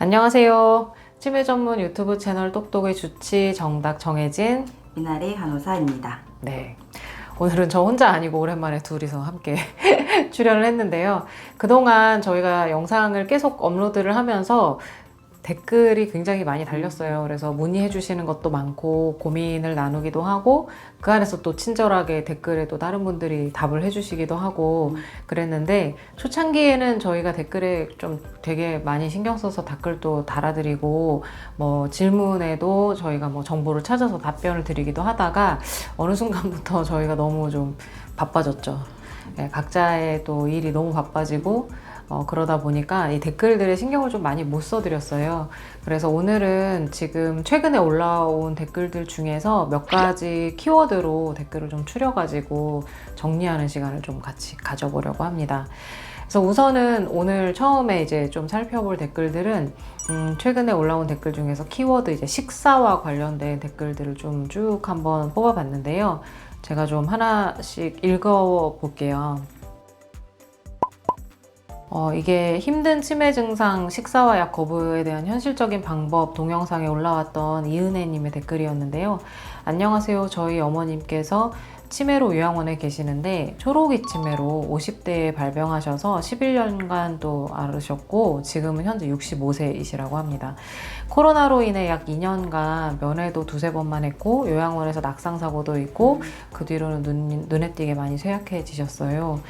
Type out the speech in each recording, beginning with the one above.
안녕하세요. 치매 전문 유튜브 채널 똑똑의 주치 정답 정혜진. 이날의 간호사입니다. 네. 오늘은 저 혼자 아니고 오랜만에 둘이서 함께 출연을 했는데요. 그동안 저희가 영상을 계속 업로드를 하면서 댓글이 굉장히 많이 달렸어요. 그래서 문의해 주시는 것도 많고 고민을 나누기도 하고 그 안에서 또 친절하게 댓글에 또 다른 분들이 답을 해 주시기도 하고 그랬는데 초창기에는 저희가 댓글에 좀 되게 많이 신경 써서 댓글도 달아드리고 뭐 질문에도 저희가 뭐 정보를 찾아서 답변을 드리기도 하다가 어느 순간부터 저희가 너무 좀 바빠졌죠. 예, 각자의 또 일이 너무 바빠지고 어, 그러다 보니까 이 댓글들에 신경을 좀 많이 못 써드렸어요. 그래서 오늘은 지금 최근에 올라온 댓글들 중에서 몇 가지 키워드로 댓글을 좀 추려가지고 정리하는 시간을 좀 같이 가져보려고 합니다. 그래서 우선은 오늘 처음에 이제 좀 살펴볼 댓글들은 음, 최근에 올라온 댓글 중에서 키워드 이제 식사와 관련된 댓글들을 좀 쭉 한번 뽑아봤는데요. 제가 좀 하나씩 읽어볼게요. 어, 이게 힘든 치매 증상 식사와 약 거부에 대한 현실적인 방법 동영상에 올라왔던 이은혜님의 댓글이었는데요. 안녕하세요. 저희 어머님께서 치매로 요양원에 계시는데 초록이 치매로 50대에 발병하셔서 11년간 또 앓으셨고 지금은 현재 65세이시라고 합니다. 코로나로 인해 약 2년간 면회도 두세 번만 했고 요양원에서 낙상 사고도 있고 그 뒤로는 눈, 눈에 띄게 많이 쇠약해지셨어요.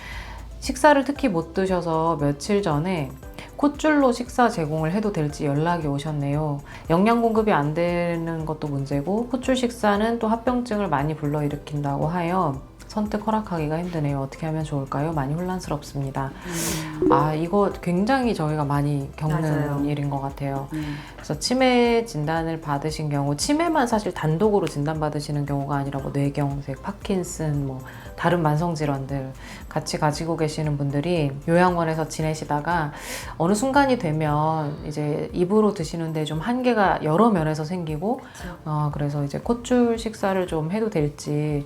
식사를 특히 못 드셔서 며칠 전에 콧줄로 식사 제공을 해도 될지 연락이 오셨네요. 영양 공급이 안 되는 것도 문제고 콧줄 식사는 또 합병증을 많이 불러일으킨다고 하여 선뜻 허락하기가 힘드네요. 어떻게 하면 좋을까요? 많이 혼란스럽습니다. 아 이거 굉장히 저희가 많이 겪는 맞아요. 일인 것 같아요. 음, 그래서 치매 진단을 받으신 경우 치매만 사실 단독으로 진단 받으시는 경우가 아니라 뭐 뇌경색, 파킨슨, 뭐 다른 만성 질환들 같이 가지고 계시는 분들이 요양원에서 지내시다가 어느 순간이 되면 이제 입으로 드시는데 좀 한계가 여러 면에서 생기고 그렇죠. 어, 그래서 이제 콧줄 식사를 좀 해도 될지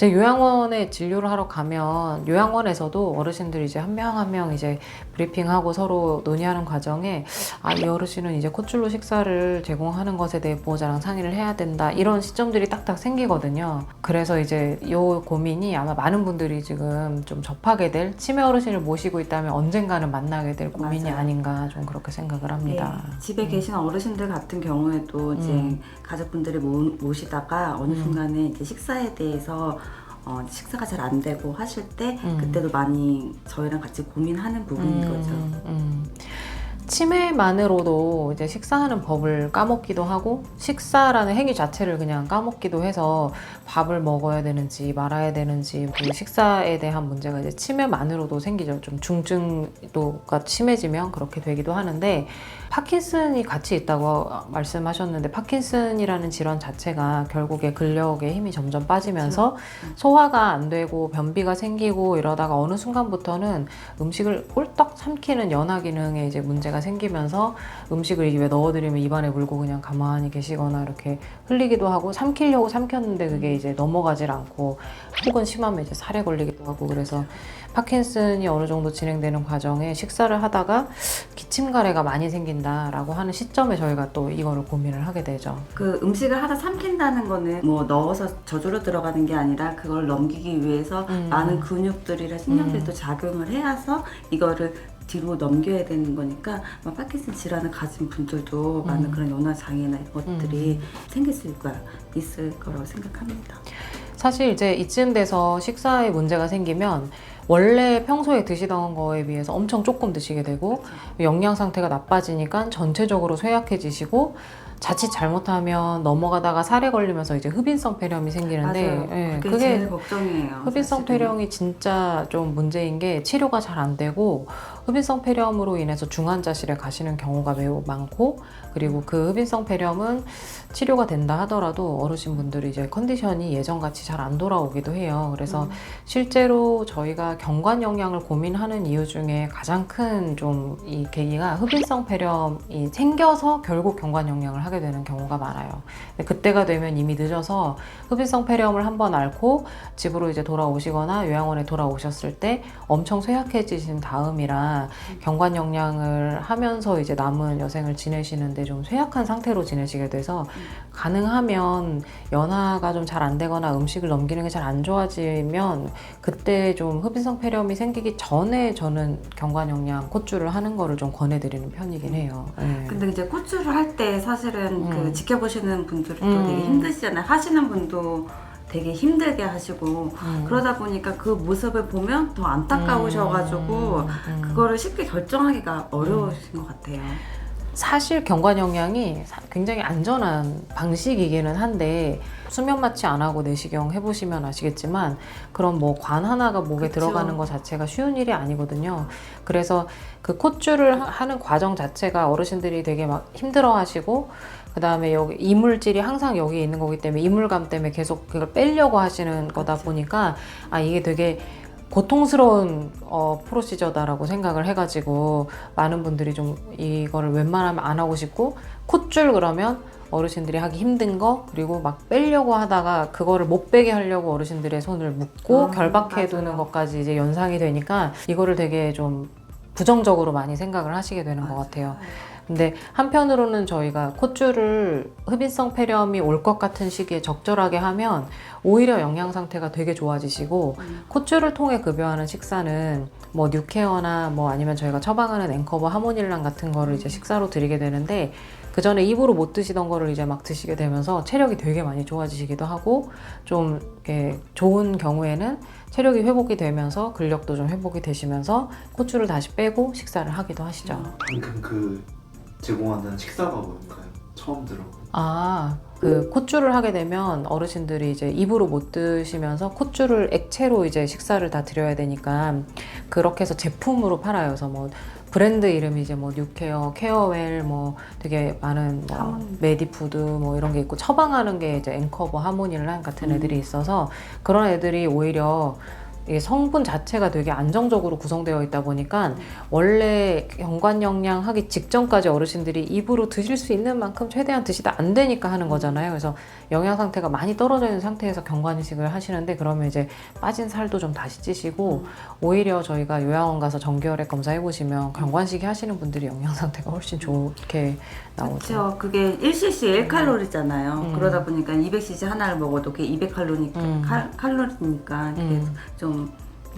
제 요양원에 진료를 하러 가면 요양원에서도 어르신들이 이제 한명 한 명 이제 브리핑하고 서로 논의하는 과정에 아 이 어르신은 이제 콧줄로 식사를 제공하는 것에 대해 보호자랑 상의를 해야 된다 이런 시점들이 딱딱 생기거든요. 그래서 이제 이 고민이 아마 많은 분들이 지금 좀 접하게 될 치매 어르신을 모시고 있다면 언젠가는 만나게 될 고민이 맞아요. 아닌가 좀 그렇게 생각을 합니다. 네, 집에 계신 어르신들 같은 경우에도 이제 음. 가족분들이 모, 모시다가 어느 음. 순간에 이제 식사에 대해서 어, 식사가 잘 안 되고 하실 때 음. 그때도 많이 저희랑 같이 고민하는 부분인 거죠. 음, 음. 치매만으로도 이제 식사하는 법을 까먹기도 하고 식사라는 행위 자체를 그냥 까먹기도 해서 밥을 먹어야 되는지 말아야 되는지 그 식사에 대한 문제가 이제 치매만으로도 생기죠. 좀 중증도가 심해지면 그렇게 되기도 하는데 파킨슨이 같이 있다고 말씀하셨는데 파킨슨이라는 질환 자체가 결국에 근력에 힘이 점점 빠지면서 소화가 안 되고 변비가 생기고 이러다가 어느 순간부터는 음식을 꿀떡 삼키는 연화 기능에 이제 문제가 생기면서 음식을 입에 넣어드리면 입안에 물고 그냥 가만히 계시거나 이렇게 흘리기도 하고 삼키려고 삼켰는데 그게 이제 넘어가질 않고 혹은 심하면 이제 살에 걸리기도 하고 그래서 파킨슨이 어느 정도 진행되는 과정에 식사를 하다가 기침 가래가 많이 생긴다라고 하는 시점에 저희가 또 이거를 고민을 하게 되죠. 그 음식을 하다 삼킨다는 거는 뭐 넣어서 저절로 들어가는 게 아니라 그걸 넘기기 위해서 음. 많은 근육들이랑 신경들도 작용을 해서 이거를 뒤로 넘겨야 되는 거니까 뭐 파킨슨 질환을 가진 분들도 많은 음. 그런 연화 장애나 이런 것들이 생길 수 있을, 거야, 있을 거라고 생각합니다. 사실 이제 이쯤 돼서 식사에 문제가 생기면 원래 평소에 드시던 거에 비해서 엄청 조금 드시게 되고 영양 상태가 나빠지니까 전체적으로 쇠약해지시고 자칫 잘못하면 넘어가다가 살에 걸리면서 이제 흡인성 폐렴이 생기는데. 예, 그게, 그게 걱정이에요. 흡인성 사실은. 폐렴이 진짜 좀 문제인 게 치료가 잘 안 되고 흡인성 폐렴으로 인해서 중환자실에 가시는 경우가 매우 많고 그리고 그 흡인성 폐렴은 치료가 된다 하더라도 어르신 분들이 이제 컨디션이 예전같이 잘 안 돌아오기도 해요. 그래서 음. 실제로 저희가 경관 영양을 고민하는 이유 중에 가장 큰 좀 이 계기가 흡인성 폐렴이 생겨서 결국 경관 영양을 하게 되는 경우가 많아요. 그때가 되면 이미 늦어서 흡인성 폐렴을 한번 앓고 집으로 이제 돌아오시거나 요양원에 돌아오셨을 때 엄청 쇠약해지신 다음이라 경관 영양을 하면서 이제 남은 여생을 지내시는데 좀 쇠약한 상태로 지내시게 돼서 가능하면 연화가 좀 잘 안 되거나 음식을 넘기는 게 잘 안 좋아지면 그때 좀 흡인성 폐렴이 생기기 전에 저는 경관 영양 콧줄을 하는 거를 좀 권해드리는 편이긴 해요. 네. 근데 이제 코치를 할때 사실은 그 음. 지켜보시는 분들이 또 음. 되게 힘드시잖아요. 하시는 분도 되게 힘들게 하시고 음. 그러다 보니까 그 모습을 보면 더 안타까우셔가지고 음, 음. 그거를 쉽게 결정하기가 어려우신 것 같아요. 사실 경관 영양이 사- 굉장히 안전한 방식이기는 한데 수면 마취 안 하고 내시경 해보시면 아시겠지만 그런 뭐 관 하나가 목에 그쵸. 들어가는 것 자체가 쉬운 일이 아니거든요. 그래서 그 콧줄을 하- 하는 과정 자체가 어르신들이 되게 막 힘들어하시고 그 다음에 여기 이물질이 항상 여기 있는 거기 때문에 이물감 때문에 계속 그걸 빼려고 하시는 거다 보니까 아 이게 되게 고통스러운 어, 프로시저다라고 생각을 해가지고 많은 분들이 좀 이거를 웬만하면 안 하고 싶고 콧줄 그러면 어르신들이 하기 힘든 거 그리고 막 빼려고 하다가 그거를 못 빼게 하려고 어르신들의 손을 묶고 아, 결박해 두는 맞아요. 것까지 이제 연상이 되니까 이거를 되게 좀 부정적으로 많이 생각을 하시게 되는 것 같아요. 근데 한편으로는 저희가 콧줄을 흡인성 폐렴이 올 것 같은 시기에 적절하게 하면 오히려 영양 상태가 되게 좋아지시고 음. 콧줄을 통해 급여하는 식사는 뭐 뉴케어나 뭐 아니면 저희가 처방하는 앵커버 하모닐란 같은 거를 이제 식사로 드리게 되는데 그 전에 입으로 못 드시던 거를 이제 막 드시게 되면서 체력이 되게 많이 좋아지시기도 하고 좀 이렇게 좋은 경우에는 체력이 회복이 되면서 근력도 좀 회복이 되시면서 콧줄을 다시 빼고 식사를 하기도 하시죠. 방금 그 제공하는 식사가 뭔가요? 처음 들어봐요. 아, 그 콧줄을 하게 되면 어르신들이 이제 입으로 못 드시면서 콧줄을 액체로 이제 식사를 다 드려야 되니까 그렇게 해서 제품으로 팔아요. 그래서 뭐 브랜드 이름이 이제 뭐 뉴케어, 케어웰 뭐 되게 많은 뭐 하모니. 메디푸드 뭐 이런 게 있고 처방하는 게 이제 앵커버 하모닐란 같은 음. 애들이 있어서 그런 애들이 오히려 이 성분 자체가 되게 안정적으로 구성되어 있다 보니까 원래 경관 영양 하기 직전까지 어르신들이 입으로 드실 수 있는 만큼 최대한 드시다 안 되니까 하는 거잖아요. 그래서 영양 상태가 많이 떨어져 있는 상태에서 경관식을 하시는데 그러면 이제 빠진 살도 좀 다시 찌시고 오히려 저희가 요양원 가서 정기혈액 검사해 보시면 경관식이 하시는 분들이 영양 상태가 훨씬 좋게 나오죠. 그렇죠. 그게 1cc 1칼로리잖아요. 음. 그러다 보니까 200cc 하나를 먹어도 그게 200칼로리니까 음. 칼로리니까 음. 좀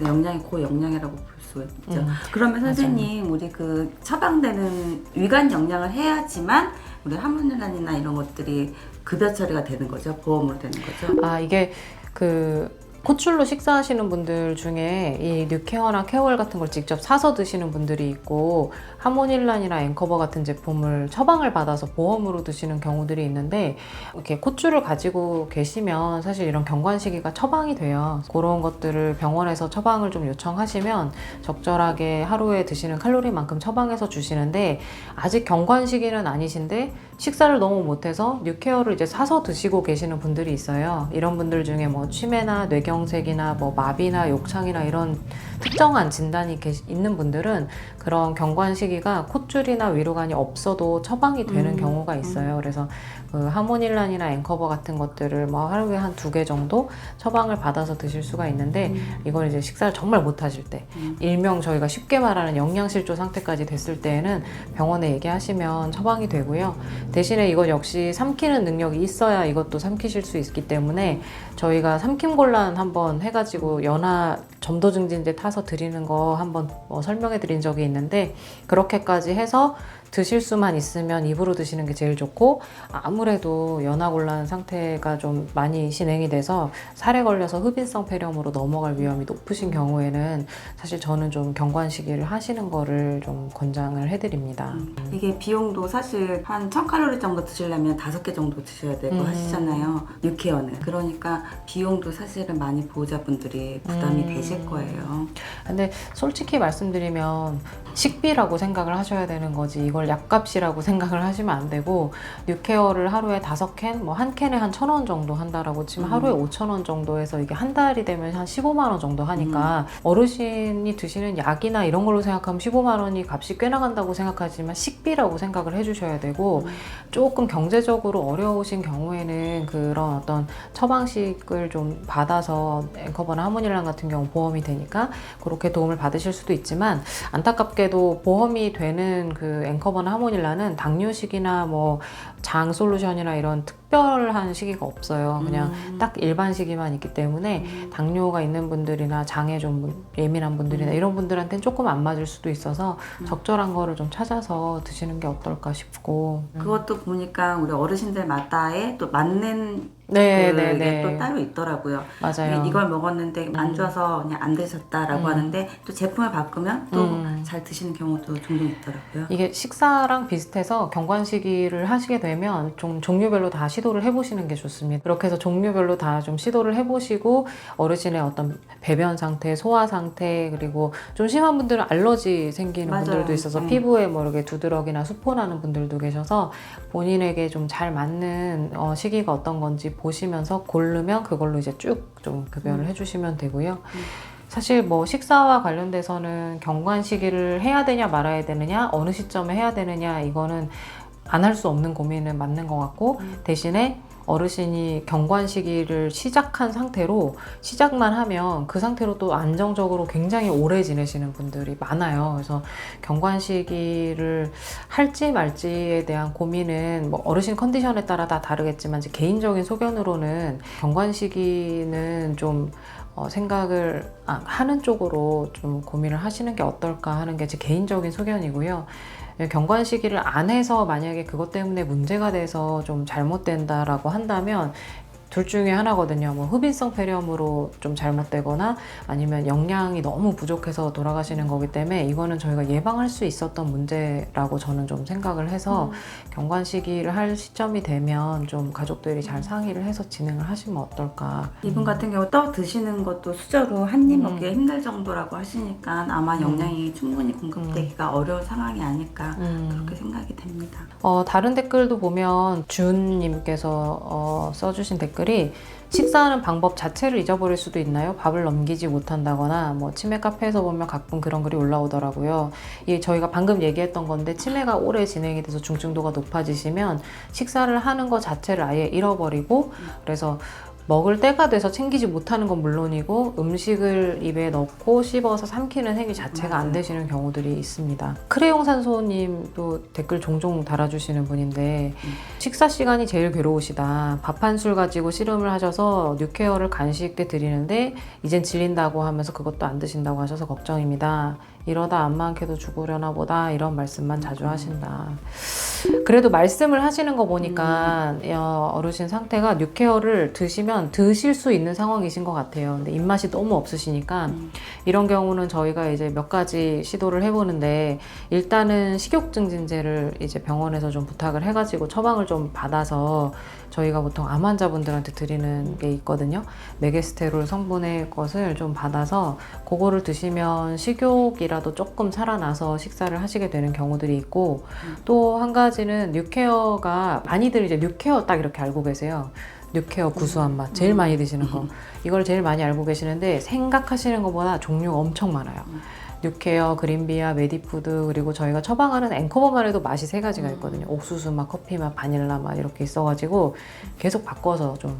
영양이 고영양이라고 볼 수 있죠. 음. 그러면 선생님 우리 그 처방되는 위관 영양을 해야지만 우리 하모닐란이나 이런 것들이 급여 처리가 되는 거죠. 보험으로 되는 거죠. 아 이게 그 콧줄로 식사하시는 분들 중에 이 뉴케어나 케어웰 같은 걸 직접 사서 드시는 분들이 있고 하모닐란이나 앵커버 같은 제품을 처방을 받아서 보험으로 드시는 경우들이 있는데 이렇게 콧줄을 가지고 계시면 사실 이런 경관 시기가 처방이 돼요. 그런 것들을 병원에서 처방을 좀 요청하시면 적절하게 하루에 드시는 칼로리만큼 처방해서 주시는데 아직 경관 시기는 아니신데 식사를 너무 못해서 뉴케어를 이제 사서 드시고 계시는 분들이 있어요. 이런 분들 중에 뭐 치매나 뇌경색이나 뭐 마비나 욕창이나 이런 특정한 진단이 계시, 있는 분들은 그런 경관 시기가 콧줄이나 위로관이 없어도 처방이 되는 음, 경우가 있어요. 그래서 그 하모닐란이나 앵커버 같은 것들을 뭐 하루에 한 두 개 정도 처방을 받아서 드실 수가 있는데 이걸 이제 식사를 정말 못 하실 때 음. 일명 저희가 쉽게 말하는 영양실조 상태까지 됐을 때에는 병원에 얘기하시면 처방이 되고요. 대신에 이것 역시 삼키는 능력이 있어야 이것도 삼키실 수 있기 때문에 저희가 삼킴곤란 한번 해가지고 연하 점도 증진제 타서 드리는 거 한번 뭐 설명해 드린 적이 있는데 그렇게까지 해서 드실 수만 있으면 입으로 드시는 게 제일 좋고 아무래도 연하곤란 상태가 좀 많이 진행이 돼서 살에 걸려서 흡인성 폐렴으로 넘어갈 위험이 높으신 경우에는 사실 저는 좀 경관 시기를 하시는 거를 좀 권장을 해드립니다. 음. 이게 비용도 사실 한 1000칼로리 정도 드시려면 다섯 개 정도 드셔야 되고 음. 하시잖아요. 뉴케어는. 그러니까 비용도 사실은 많이 보호자분들이 부담이 음. 되실 거예요. 근데 솔직히 말씀드리면 식비라고 생각을 하셔야 되는 거지 이걸 약값이라고 생각을 하시면 안 되고 뉴케어를 하루에 다섯 캔, 뭐 한 캔에 한 천 원 정도 한다라고 치면 음. 하루에 오천 원 정도 해서 이게 한 달이 되면 한 15만 원 정도 하니까 어르신이 드시는 약이나 이런 걸로 생각하면 15만 원이 값이 꽤 나간다고 생각하지만 식비라고 생각을 해주셔야 되고 음. 조금 경제적으로 어려우신 경우에는 그런 어떤 처방식을 좀 받아서 앵커버나 하모닐란 같은 경우 보험이 되니까 그렇게 도움을 받으실 수도 있지만 안타깝게 놀랍게도 보험이 되는 그 앵커버나 하모닐라는 당뇨식이나 뭐 장 솔루션이나 이런 특별한 시기가 없어요. 그냥 음. 딱 일반 시기만 있기 때문에 당뇨가 있는 분들이나 장에 좀 문- 예민한 분들이나 음. 이런 분들한테는 조금 안 맞을 수도 있어서 음. 적절한 거를 좀 찾아서 드시는 게 어떨까 싶고. 음. 그것도 보니까 우리 어르신들 마다의 또 맞는 네, 그게 네, 또 네. 따로 있더라고요. 맞아요. 이걸 먹었는데 안 음. 좋아서 그냥 안 드셨다라고 음. 하는데 또 제품을 바꾸면 또 음. 잘 드시는 경우도 종종 있더라고요. 이게 식사랑 비슷해서 경관시기를 하시게 되면 좀 종류별로 다 시도를 해보시는 게 좋습니다. 그렇게 해서 종류별로 다 좀 시도를 해보시고 어르신의 어떤 배변 상태, 소화 상태 그리고 좀 심한 분들은 알러지 생기는 맞아요. 분들도 있어서 음. 피부에 뭐 이렇게 두드러기나 수포 나는 분들도 계셔서 본인에게 좀 잘 맞는 어, 시기가 어떤 건지 보시면서 고르면 그걸로 이제 쭉 좀 급여를 음. 해주시면 되고요. 사실 뭐 식사와 관련돼서는 경관 시기를 해야 되냐 말아야 되느냐 어느 시점에 해야 되느냐 이거는 안 할 수 없는 고민은 맞는 것 같고 음. 대신에 어르신이 경관 시기를 시작한 상태로 시작만 하면 그 상태로 또 안정적으로 굉장히 오래 지내시는 분들이 많아요. 그래서 경관 시기를 할지 말지에 대한 고민은 뭐 어르신 컨디션에 따라 다 다르겠지만 이제 개인적인 소견으로는 경관 시기는 좀 어, 생각을 아, 하는 쪽으로 좀 고민을 하시는 게 어떨까 하는 게 제 개인적인 소견이고요. 예, 경관 시기를 안 해서 만약에 그것 때문에 문제가 돼서 좀 잘못된다라고 한다면 둘 중에 하나거든요. 뭐 흡인성 폐렴으로 좀 잘못되거나 아니면 영양이 너무 부족해서 돌아가시는 거기 때문에 이거는 저희가 예방할 수 있었던 문제라고 저는 좀 생각을 해서 경관 시기를 할 시점이 되면 좀 가족들이 잘 상의를 해서 진행을 하시면 어떨까. 이분 같은 경우 떠 드시는 것도 수저로 한입 음. 먹기가 힘들 정도라고 하시니까 아마 영양이 충분히 공급되기가 어려운 상황이 아닐까 음. 그렇게 생각이 됩니다. 어, 다른 댓글도 보면 준님께서 어, 써주신 댓글 이 식사하는 방법 자체를 잊어버릴 수도 있나요? 밥을 넘기지 못한다거나 뭐 치매 카페에서 보면 가끔 그런 글이 올라오더라고요. 이 저희가 방금 얘기했던 건데 치매가 오래 진행이 돼서 중증도가 높아지시면 식사를 하는 것 자체를 아예 잃어버리고 그래서 먹을 때가 돼서 챙기지 못하는 건 물론이고 음식을 입에 넣고 씹어서 삼키는 행위 자체가 안. 되시는 경우들이 있습니다. 크레용 산소님도 댓글 종종 달아주시는 분인데 음. 식사 시간이 제일 괴로우시다. 밥 한 술 가지고 씨름을 하셔서 뉴케어를 간식 때 드리는데 이젠 질린다고 하면서 그것도 안 드신다고 하셔서 걱정입니다. 이러다 안 많게도 죽으려나 보다 이런 말씀만 자주 하신다. 그래도 말씀을 하시는 거 보니까 어, 어르신 상태가 뉴케어를 드시면 드실 수 있는 상황이신 것 같아요. 근데 입맛이 너무 없으시니까 음. 이런 경우는 저희가 이제 몇 가지 시도를 해보는데 일단은 식욕증진제를 이제 병원에서 좀 부탁을 해가지고 처방을 좀 받아서 저희가 보통 암 환자분들한테 드리는 게 있거든요. 메게스테롤 성분의 것을 좀 받아서 그거를 드시면 식욕이라도 조금 살아나서 식사를 하시게 되는 경우들이 있고 또 한 가지는 뉴케어가 많이들 이제 뉴케어 딱 이렇게 알고 계세요. 뉴케어 구수한 맛 제일 많이 드시는 거 이걸 제일 많이 알고 계시는데 생각하시는 것보다 종류가 엄청 많아요. 뉴케어, 그린비아, 메디푸드 그리고 저희가 처방하는 앵커버만 해도 맛이 세 가지가 있거든요. 옥수수 맛, 커피 맛, 바닐라 맛 이렇게 있어가지고 계속 바꿔서 좀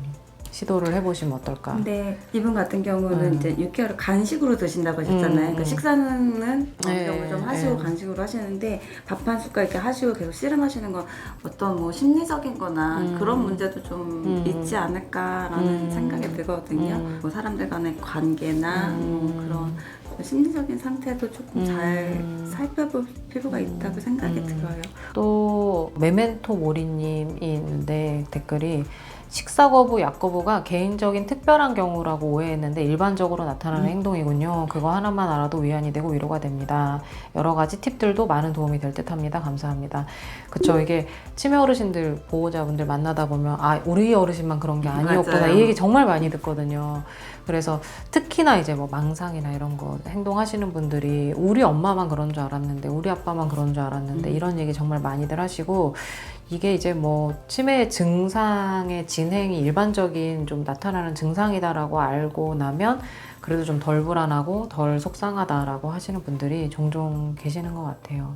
시도를 해보시면 어떨까. 근데 이분 같은 경우는 음. 이제 6개월을 간식으로 드신다고 하셨잖아요. 음, 그러니까 음. 식사는 네, 좀 하시고 네. 간식으로 하시는데 밥 한 숟갈 이렇게 하시고 계속 씨름하시는 건 어떤 뭐 심리적인 거나 음. 그런 문제도 좀 음. 있지 않을까라는 음. 생각이 들거든요. 음. 뭐 사람들 간의 관계나 뭐 음. 그런 심리적인 상태도 조금 음. 잘 살펴볼 필요가 있다고 생각이 음. 들어요. 또 메멘토 모리님이 있는데 댓글이 식사 거부, 약 거부가 개인적인 특별한 경우라고 오해했는데 일반적으로 나타나는 음. 행동이군요. 그거 하나만 알아도 위안이 되고 위로가 됩니다. 여러 가지 팁들도 많은 도움이 될 듯합니다. 감사합니다. 그쵸 이게 치매 어르신들 보호자분들 만나다 보면 아 우리 어르신만 그런 게 아니었구나 맞아요. 이 얘기 정말 많이 듣거든요. 그래서 특히나 이제 뭐 망상이나 이런 거 행동하시는 분들이 우리 엄마만 그런 줄 알았는데 우리 아빠 만 그런 줄 알았는데 음. 이런 얘기 정말 많이들 하시고 이게 이제 뭐 치매 증상의 진행이 일반적인 좀 나타나는 증상이다라고 알고 나면 그래도 좀 덜 불안하고 덜 속상하다라고 하시는 분들이 종종 계시는 것 같아요.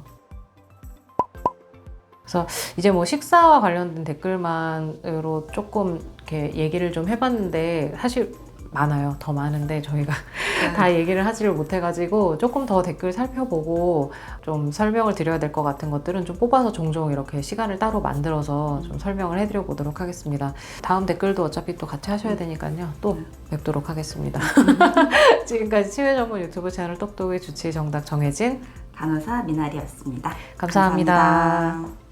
그래서 이제 뭐 식사와 관련된 댓글만으로 조금 이렇게 얘기를 좀 해봤는데 사실 많아요. 더 많은데 저희가 네. 다 얘기를 하지를 못해가지고 조금 더 댓글 살펴보고 좀 설명을 드려야 될 것 같은 것들은 좀 뽑아서 종종 이렇게 시간을 따로 만들어서 좀 설명을 해드려 보도록 하겠습니다. 다음 댓글도 어차피 또 같이 하셔야 되니까요. 또 뵙도록 하겠습니다. 지금까지 치매 전문 유튜브 채널 똑똑의 주치 정답 정혜진 간호사 미나리였습니다. 감사합니다. 감사합니다.